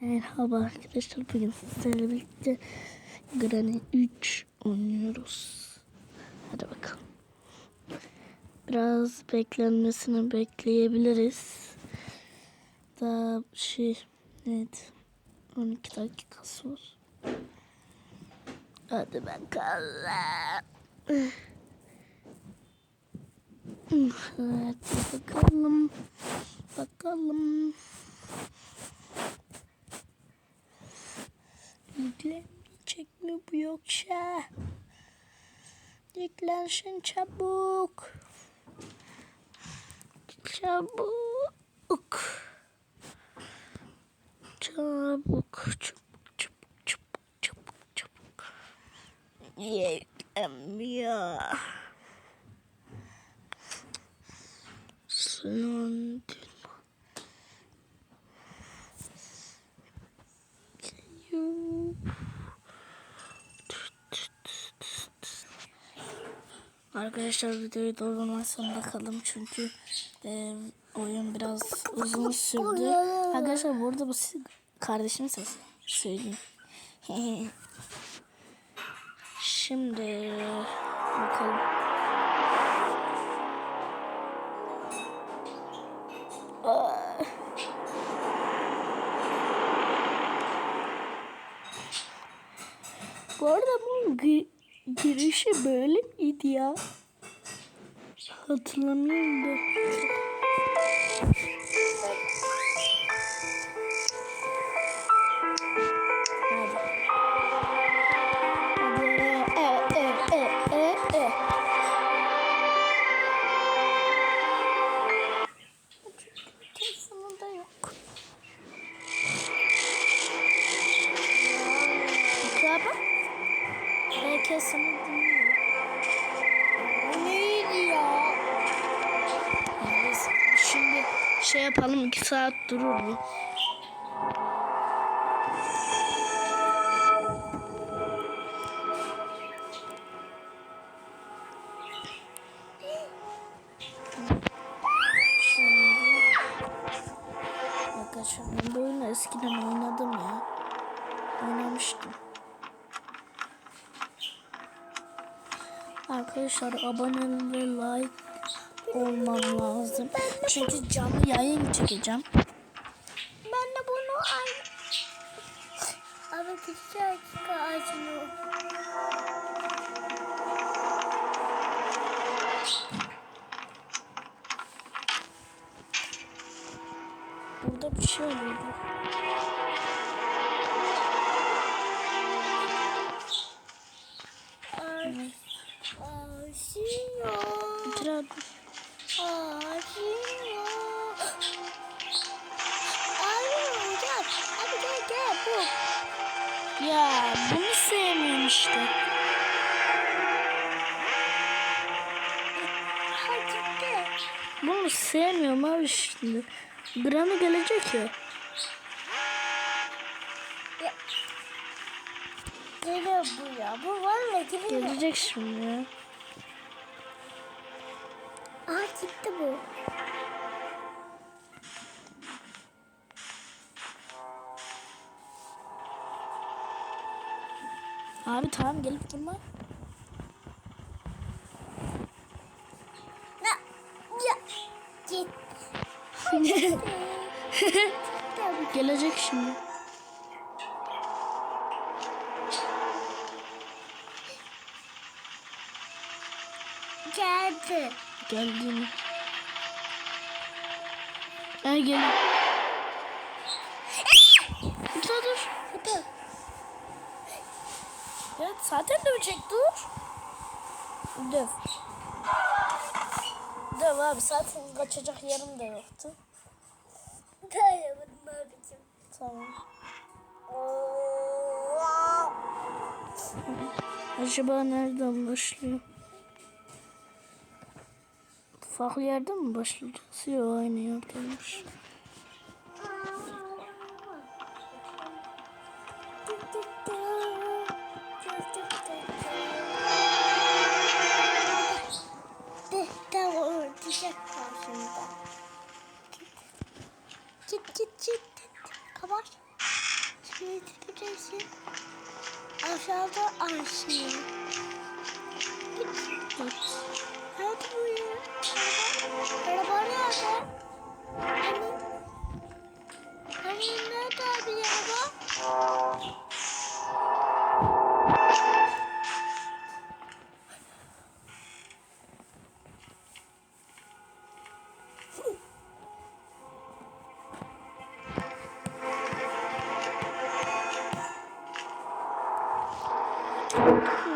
Merhaba arkadaşlar bugün sizlerle birlikte Granny 3 oynuyoruz. Hadi bakalım. Biraz beklenmesini bekleyebiliriz. Daha şey evet 12 dakikası var. Hadi bakalım. Evet bakalım. Bakalım. Yüklenmeyecek mi bu yoksa? Yüklensin çabuk. Çabuk. Çabuk. Çabuk. Çabuk. Çabuk. Çabuk. Çabuk. Niye yüklenmiyor? Son Arkadaşlar videoyu durdurmak zorunda kaldım çünkü e, oyun biraz uzun sürdü. Arkadaşlar burada bu kardeşimin sesi. Söyleyeyim. Şimdi bakalım. Aa. Bu arada bunun girişi böyle miydi ya? Hatırlamıyorum da. Şey yapalım iki saat durur bu. Arkadaşlar ben bu oyunu eskiden oynadım ya. Oynamıştım. Arkadaşlar abone ve like olmam lazım. Çünkü canlı yayın çekeceğim. Ben de bunu ay... Ama küçük açık ağacını. Burada bir şey oluyordu. Ya bunu sevmiyorum işte. Bunu sevmiyorum abi şimdi. Granny gelecek ya. Geliyor bu ya. Bu var mı? Geliyor. Gelecek şimdi ya. Aa gitti bu. Abi tamam gelip durma. Gelecek şimdi. Geldi. Geldiğini. Ha gel. Dur dur. Dur. Evet zaten dövecek dur. Döv. Döv abi zaten kaçacak yerim de yoktu. Dayanamadım abicim. Tamam. Acaba nereden başlıyor? Farklı yerden mi başlayacağız? Yok aynı yerdeymiş. Git. Kapat. Ne tepeceksin? Aşağıda. Bak. Nerede bu ya? Araba nerede? করুন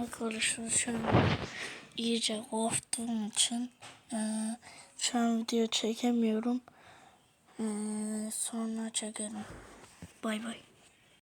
Arkadaşlar şu an iyice korktuğum için eee, şu an video çekemiyorum. Eee, sonra çekerim. Bay bay.